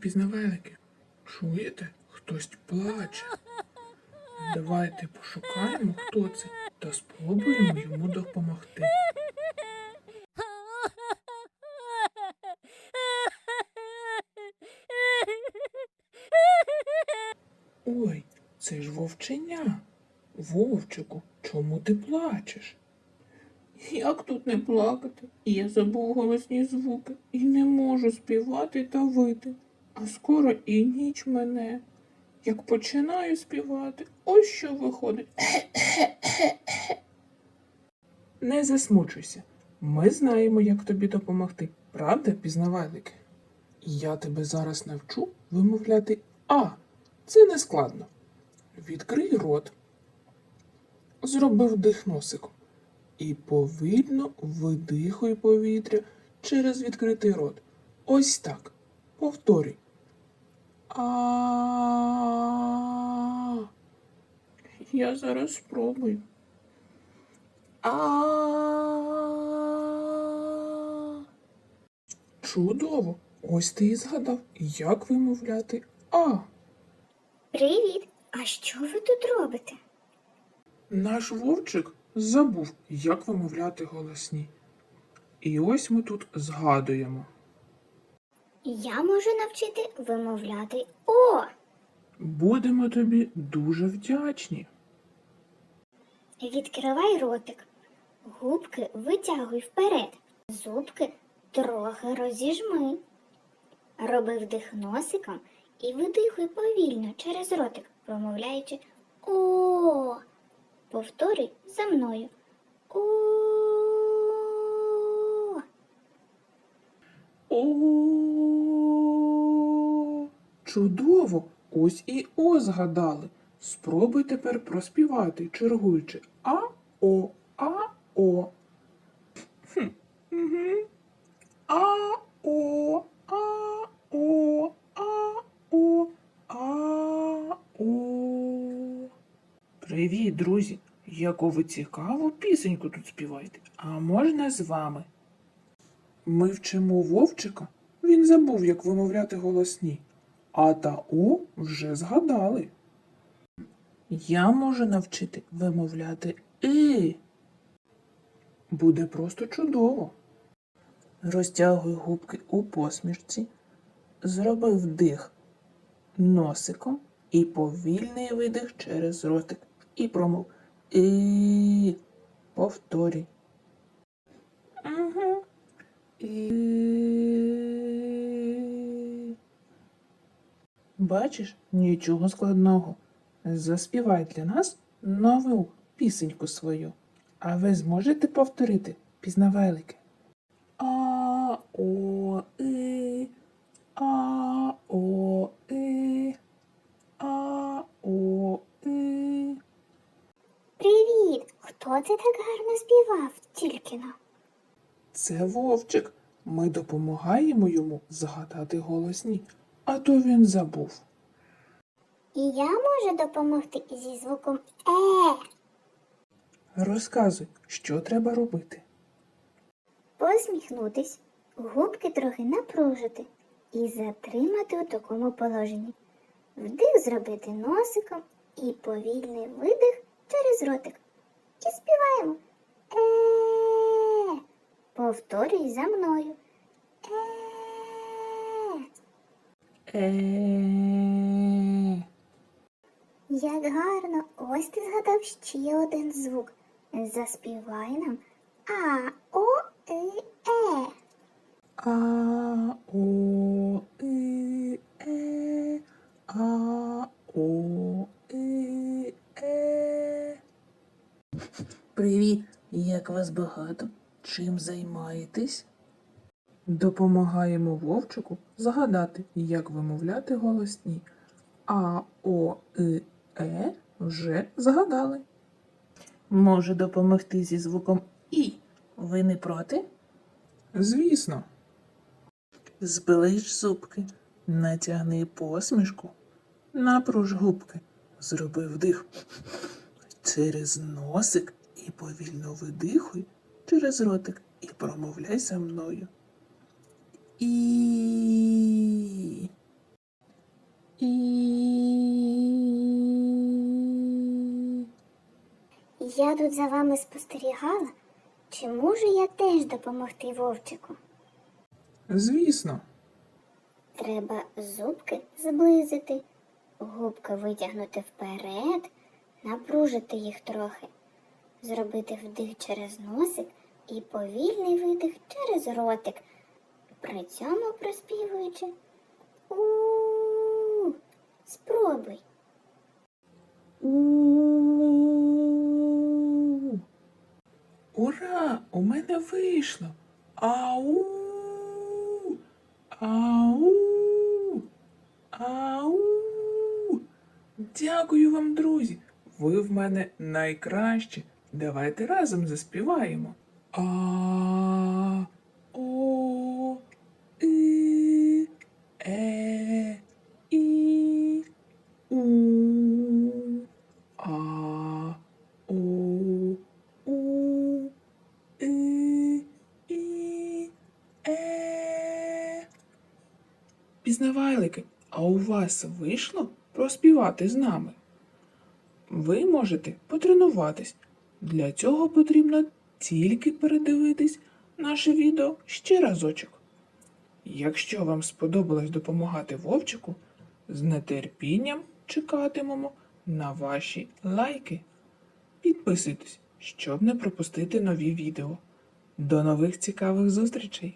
Привіт. Чуєте? Хтось плаче. Давайте пошукаємо, хто це, та спробуємо йому допомогти. Ой, це ж вовченя. Вовчику, чому ти плачеш? Як тут не плакати? Я забув голосні звуки і не можу співати та вити. А скоро і ніч мене. Як починаю співати, ось що виходить. Не засмучуйся. Ми знаємо, як тобі допомогти. Правда, пізнавальники? Я тебе зараз навчу вимовляти А. Це не складно. Відкрий рот. Зроби вдих носиком. І повільно видихуй повітря через відкритий рот. Ось так. Повторюй. А. Я зараз спробую. А. Чудово. Ось ти і згадав, як вимовляти А. Привіт! А що ви тут робите? Наш вовчик забув, як вимовляти голосні. І ось ми тут згадуємо. Я можу навчити вимовляти О. Будемо тобі дуже вдячні. Відкривай ротик. Губки витягуй вперед. Зубки трохи розіжми. Роби вдих носиком і видихуй повільно через ротик, промовляючи О. Повторюй за мною. О. О, чудово! Ось і О згадали. Спробуй тепер проспівати, чергуючи А, О, А, О. Хм, угу. А, О, А, О, А, О, А, О. Привіт, друзі! Яку ви цікаву пісеньку тут співаєте. А можна з вами? Ми вчимо вовчика. Він забув, як вимовляти голосні. А та О вже згадали. Я можу навчити вимовляти И. Буде просто чудово. Розтягуй губки у посмішці, зроби вдих носиком і повільний видих через ротик. І промов І. Повторюй. Угу. І... Бачиш, нічого складного. Заспівай для нас нову пісеньку свою. А ви зможете повторити пізнавелики? А, о, и, а, о, и, а, о, и. Привіт! Хто це так гарно співав тільки но? Це вовчик. Ми допомагаємо йому згадати голосні, а то він забув. І я можу допомогти зі звуком Е. Розказуй, що треба робити. Посміхнутись, губки трохи напружити і затримати у такому положенні. Вдих зробити носиком і повільний видих через ротик. І співаємо. Е. Повторюй за мною. Е. Як гарно, ось ти згадав ще один звук. Заспівай нам А, О, І, Е. А, о, и, е, а, о, и, е. Привіт, як вас багато? Чим займаєтесь? Допомагаємо вовчику згадати, як вимовляти голосні. А, О, И, Е вже згадали. Може допомогти зі звуком І. Ви не проти? Звісно. Збелиш зубки, натягни посмішку, напруж губки, зроби вдих через носик і повільно видихуй через ротик і промовляй за мною. І І. Я тут за вами спостерігала. Чи можу я теж допомогти вовчику? Звісно. Треба зубки зблизити, губки витягнути вперед, напружити їх трохи, зробити вдих через носик і повільний видих через ротик, при цьому проспівуючи у Спробуй. Ура! У мене вийшло. Ау. Ау. Ау. Дякую вам, друзі. Ви в мене найкращі. Давайте разом заспіваємо. А. О. И. Е. І. У. А. О. У. И. І. Е. Пізнавайлики, а у вас вийшло проспівати з нами? Ви можете потренуватись. Для цього потрібно тільки передивитись наше відео ще разочок. Якщо вам сподобалось допомагати Вовчику, з нетерпінням чекатимемо на ваші лайки. Підписуйтесь, щоб не пропустити нові відео. До нових цікавих зустрічей!